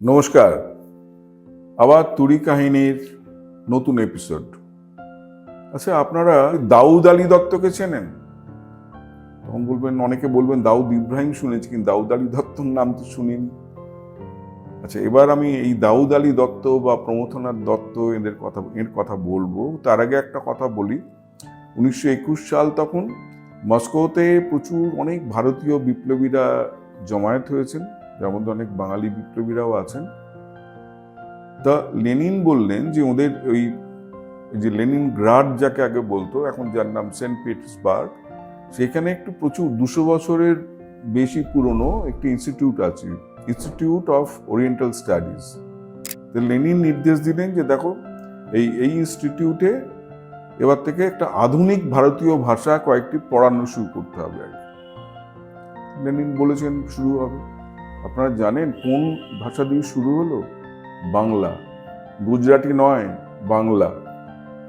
নমস্কার। আবার তুরি কাহিনীর নতুন এপিসোড আচ্ছা আপনারা দাউদ আলী দত্তকে চেনেন? তখন বলবেন, অনেকে বলবেন, দাউদ ইব্রাহিম শুনেছি, কিন্তু দাউদ আলী দত্তর নাম তো শুনিনি। আচ্ছা এবার আমি এই দাউদ আলী দত্ত বা প্রমথনাথ দত্ত, এদের কথা, এর কথা বলব। তার আগে একটা কথা বলি। উনিশশো একুশ সাল তখন মস্কোতে প্রচুর অনেক ভারতীয় বিপ্লবীরা জমায়েত হয়েছেন। যার মধ্যে অনেক বাঙালি বিপ্লবীরাও আছেন। তা লেনিন বললেন যে ওদের ওই যে লেনিন গ্রাড যাকে আগে বলতো, এখন যার নাম সেন্ট পিটার্সবার্গ, সেখানে একটু প্রচুর, দুশো বছরের বেশি পুরনো একটি ইনস্টিটিউট আছে, ইনস্টিটিউট অফ ওরিয়েন্টাল স্টাডিজ। তো লেনিন নির্দেশ দিলেন যে দেখো, এই এই ইনস্টিটিউটে এবার থেকে একটা আধুনিক ভারতীয় ভাষা কয়েকটি পড়ানো শুরু করতে হবে আর কি। লেনিন বলেছেন শুরু হবে। আপনারা জানেন কোন ভাষা দিয়ে শুরু হলো? বাংলা। গুজরাটি নয়, বাংলা।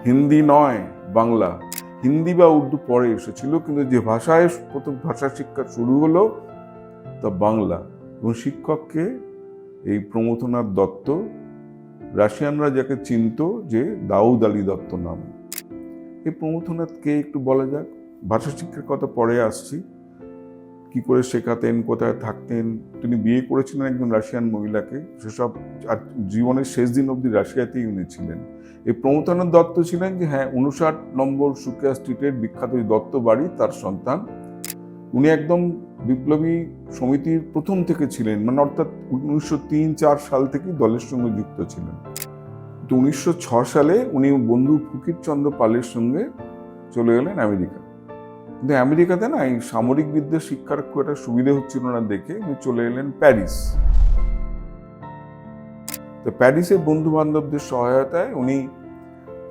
হিন্দি নয়, বাংলা। হিন্দি বা উর্দু পরে এসেছিল, কিন্তু যে ভাষায় প্রথম ভাষা শিক্ষা শুরু হলো, তা বাংলা। এবং শিক্ষককে এই প্রমথনাথ দত্ত, রাশিয়ানরা যাকে চিনত যে দাউদ আলী দত্ত নাম। এই প্রমথনাথকে একটু বলা যাক। ভাষা শিক্ষার কথা পরে আসছি। কি করে শেখাতেন, কোথায় থাকতেন? তিনি বিয়ে করেছিলেন একজন রাশিয়ান মহিলাকে। সেসব আর জীবনের শেষ দিন অবধি রাশিয়াতেই উনি ছিলেন। এই প্রমথনাথ দত্ত ছিলেন যে হ্যাঁ উনষাট নম্বর সুকিয়া স্ট্রিটের বিখ্যাত দত্ত বাড়ি, তার সন্তান। উনি একদম বিপ্লবী সমিতির প্রথম থেকে ছিলেন মানে অর্থাৎ উনিশশো তিন চার সাল থেকেই দলের সঙ্গে যুক্ত ছিলেন। তো উনিশশো সালে উনি বন্ধু ফকির চন্দ্র পালের সঙ্গে চলে গেলেন আমেরিকা। কিন্তু আমেরিকাতে না এই সামরিক বিদ্যা শিক্ষার খুব একটা সুবিধে হচ্ছিল না দেখে উনি চলে এলেন প্যারিস। তো প্যারিসের বন্ধু বান্ধবদের সহায়তায় উনি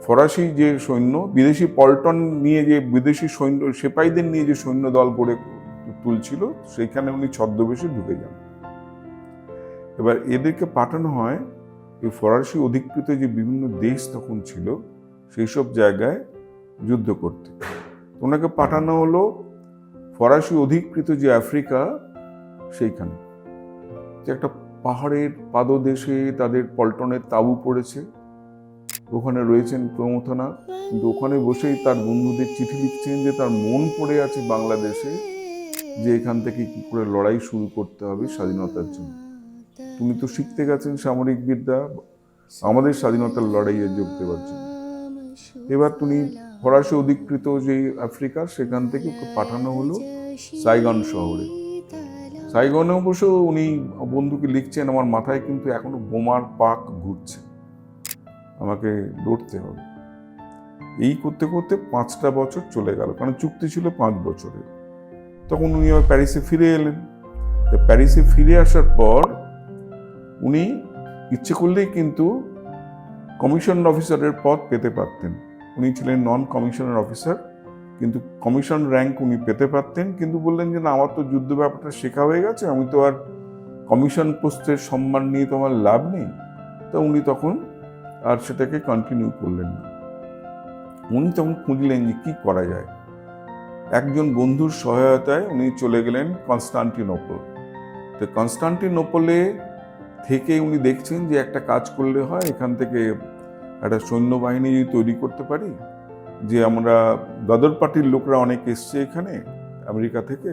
ফরাসি যে সৈন্য, বিদেশি পল্টন নিয়ে যে বিদেশি সৈন্য সেপাইদের নিয়ে যে সৈন্য দল গড়ে তুলছিল, সেইখানে উনি ছদ্মবেশে ঢুকে যান। এবার এদেরকে পাঠানো হয় এই ফরাসি অধিকৃত যে বিভিন্ন দেশ তখন ছিল সেই সব জায়গায় যুদ্ধ করতে। ওনাকে পাঠানো হলো ফরাসি অধিকৃত যে আফ্রিকা, সেইখানে। একটা পাহাড়ের পাদদেশে তাদের পল্টনের তাঁবু পড়েছে। ওখানে রয়েছেন প্রমথনাথ কিন্তু ওখানে বসেই তার বন্ধুদের চিঠি লিখছেন যে তার মন পড়ে আছে বাংলাদেশে, যে এখান থেকে কি করে লড়াই শুরু করতে হবে স্বাধীনতার জন্য। তুমি তো শিখতে গেছেন সামরিক বিদ্যা, আমাদের স্বাধীনতার লড়াইয়ে যোগ দেওয়ার জন্য। এবার তুমি ফরাসি অধিকৃত যে আফ্রিকা, সেখান থেকে পাঠানো হলো সাইগন শহরে। সাইগনে অবশ্য উনি বন্ধুকে লিখছেন, আমার মাথায় কিন্তু এখনও বোমার পাক ঘুরছে। আমাকে লড়তে হবে। এই করতে করতে পাঁচটা বছর চলে গেল, কারণ চুক্তি ছিল পাঁচ বছরের। তখন উনি আবার প্যারিসে ফিরে এলেন। তো প্যারিসে ফিরে আসার পর উনি ইচ্ছে করলেই কিন্তু কমিশন অফিসারের পদ পেতে পারতেন। উনি ছিলেন নন কমিশনার অফিসার কিন্তু কমিশন র্যাঙ্ক উনি পেতে পারতেন, কিন্তু বললেন যে, না, আমার তো যুদ্ধ ব্যাপারটা শেখা হয়ে গেছে, আমি তো আর কমিশন পোস্টের সম্মান নিয়ে তো আমার লাভ নেই। তো উনি তখন আর সেটাকে কন্টিনিউ করলেন না। উনি তখন খুঁজলেন যে, কী করা যায়? একজন বন্ধুর সহায়তায় উনি চলে গেলেন কনস্টান্টিনোপল তো কনস্টান্টিনোপলে থেকে উনি দেখছেন যে, একটা কাজ করলে হয়, এখান থেকে একটা সৈন্যবাহিনী যদি তৈরি করতে পারি, যে আমরা গদর পার্টির লোকরা অনেক এসছে এখানে, আমেরিকা থেকে,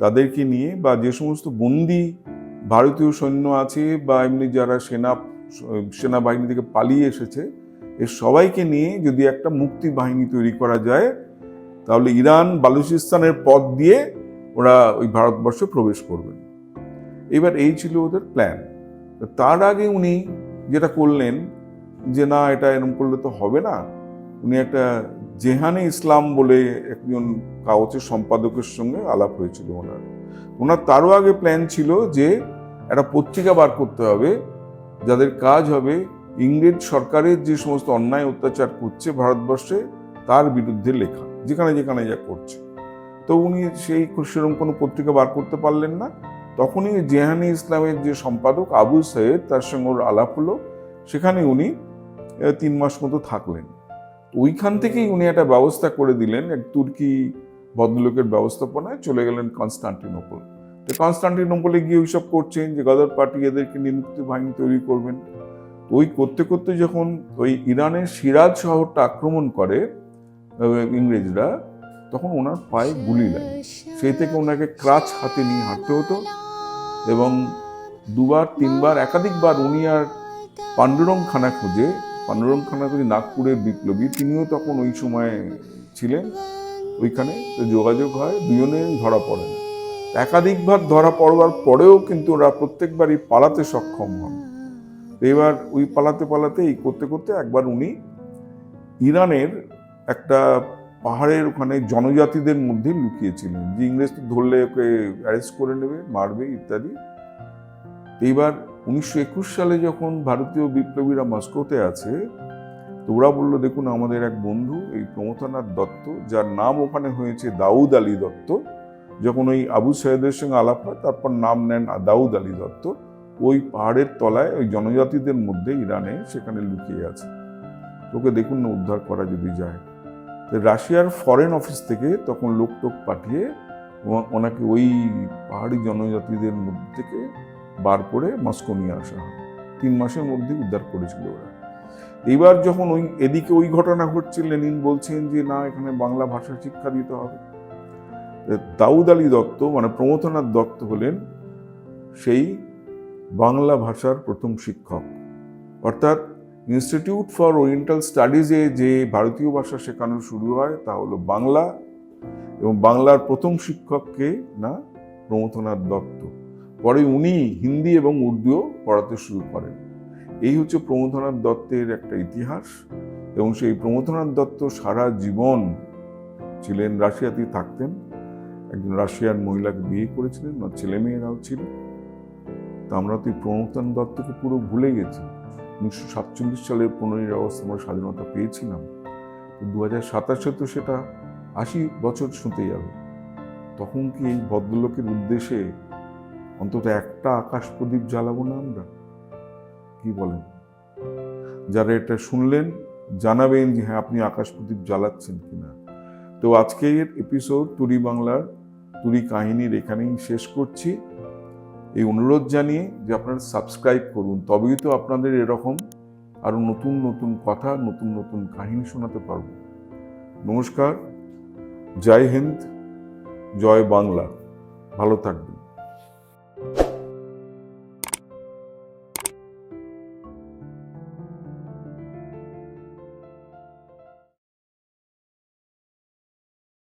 তাদেরকে নিয়ে বা যে সমস্ত বন্দি ভারতীয় সৈন্য আছে বা এমনি যারা সেনা, সেনাবাহিনী থেকে পালিয়ে এসেছে এর সবাইকে নিয়ে যদি একটা মুক্তি বাহিনী তৈরি করা যায়, তাহলে ইরান বালুচিস্তানের পথ দিয়ে ওরা ওই ভারতবর্ষে প্রবেশ করবেন এবার এই ছিল ওদের প্ল্যান তার আগে উনি যেটা করলেন যে না, এটা এরকম করলে তো হবে না। উনি একটা জেহানে ইসলাম বলে একজন কাগজের সম্পাদকের সঙ্গে আলাপ হয়েছিল ওনার। ওনার তারও আগে প্ল্যান ছিল যে একটা পত্রিকা বার করতে হবে, যাদের কাজ হবে ইংরেজ সরকারের যে সমস্ত অন্যায় অত্যাচার করছে ভারতবর্ষে, তার বিরুদ্ধে লেখা, যেখানে যেখানে যা করছে। তো উনি সেই সেরকম কোনো পত্রিকা বার করতে পারলেন না। তখনই জেহানি ইসলামের যে সম্পাদক আবু সৈয়দ, তার সঙ্গে ওর আলাপ হলো। সেখানে উনি তিন মাস মতো থাকলেন। ওইখান থেকেই উনি একটা ব্যবস্থা করে দিলেন, এক তুর্কি ভদ্রলোকের ব্যবস্থাপনায় চলে গেলেন কনস্টান্টিনোপল। কনস্টান্টিনোপলে গিয়ে ওইসব করছেন যে গদর পার্টি এদেরকে নিয়ে মুক্তি বাহিনী তৈরি করবেন। ওই করতে করতে যখন ওই ইরানের সিরাজ শহরটা আক্রমণ করে ইংরেজরা, তখন ওনার পায়ে গুলি লাগে। সেই থেকে ওনাকে ক্রাচ হাতে নিয়ে হাঁটতে হতো এবং দুবার, তিনবার, একাধিকবার উনি আর পাণ্ডুরং খানা খুঁজে পাণ্ডুরং খানা খুঁজে নাগপুরের বিপ্লবী, তিনিও তখন ওই সময় ছিলেন ওইখানে। তো যোগাযোগ হয়, দুজনে ধরা পড়েন একাধিকবার ধরা পড়বার পরেও কিন্তু ওরা প্রত্যেকবারই পালাতে সক্ষম হন। এবার ওই পালাতে পালাতে এই করতে করতে একবার উনি ইরানের একটা পাহাড়ের ওখানে জনজাতিদের মধ্যে লুকিয়েছিলেন। যে ইংরেজ ধরলে ওকে অ্যারেস্ট করে নেবে, মারবে ইত্যাদি। এইবার উনিশশো একুশ সালে যখন ভারতীয় বিপ্লবীরা মস্কোতে আছে তো ওরা বলল, দেখুন, আমাদের এক বন্ধু, এই প্রমথনাথ দত্ত, যার নাম ওখানে হয়েছে দাউদ আলী দত্ত। যখন ওই আবু সাহেদের সঙ্গে আলাপ হয়, তারপর নাম নেন দাউদ আলী দত্ত। ওই পাহাড়ের তলায় ওই জনজাতিদের মধ্যে ইরানে সেখানে লুকিয়ে আছে। তোকে দেখুন না, উদ্ধার করা যদি যায়। রাশিয়ার ফরেন অফিস থেকে তখন লোক টোক পাঠিয়ে ওনাকে ওই পাহাড়ি জনজাতিদের মধ্যে থেকে বার করে মস্কো নিয়ে আসা হয়। তিন মাসের মধ্যে উদ্ধার করেছিল ওরা। এইবার যখন ওই, এদিকে ওই ঘটনা ঘটছে, লেনিন বলছেন যে, না, এখানে বাংলা ভাষা শিক্ষা দিতে হবে। দাউদ আলী দত্ত মানে প্রমথনাথ দত্ত হলেন সেই বাংলা ভাষার প্রথম শিক্ষক। অর্থাৎ ইনস্টিটিউট ফর ওরিয়েন্টাল স্টাডিজে যে ভারতীয় ভাষা শেখানো শুরু হয়, তা হলো বাংলা এবং বাংলার প্রথম শিক্ষককে না, প্রমথনাথ দত্ত। পরে উনি হিন্দি এবং উর্দুও পড়াতে শুরু করেন। এই হচ্ছে প্রমথনাথ দত্তের একটা ইতিহাস এবং সেই প্রমথনাথ দত্ত সারা জীবন ছিলেন রাশিয়াতেই থাকতেন। একজন রাশিয়ার মহিলাকে বিয়ে করেছিলেন, ওনার ছেলেমেয়েরাও ছিল। তা আমরা তো এই প্রমথনাথ দত্তকে পুরো ভুলে গেছি। উনিশশো সাতচল্লিশ সালের পনেরোই আগস্ট আমরা স্বাধীনতা পেয়েছিলাম। দু হাজার সাতাশে তো সেটা আশি বছর শুতে যাবে। তখন কি এই ভদ্রলোকের উদ্দেশ্যে অন্তত একটা আকাশ প্রদীপ জ্বালাবো না আমরা? কি বলেন? যারা এটা শুনলেন, জানাবেন যে হ্যাঁ আপনি আকাশ প্রদীপ জ্বালাচ্ছেন কিনা। তো আজকের এপিসোড তুরি বাংলার তুরি কাহিনীর এখানেই শেষ করছি। এই অনুরোধ জানিয়ে যে আপনারা সাবস্ক্রাইব করুন, তবেই তো আপনাদের এরকম আরও নতুন নতুন কথা, নতুন নতুন কাহিনী শোনাতে পারব। নমস্কার, জয় হিন্দ, জয় বাংলা। ভালো থাকবেন।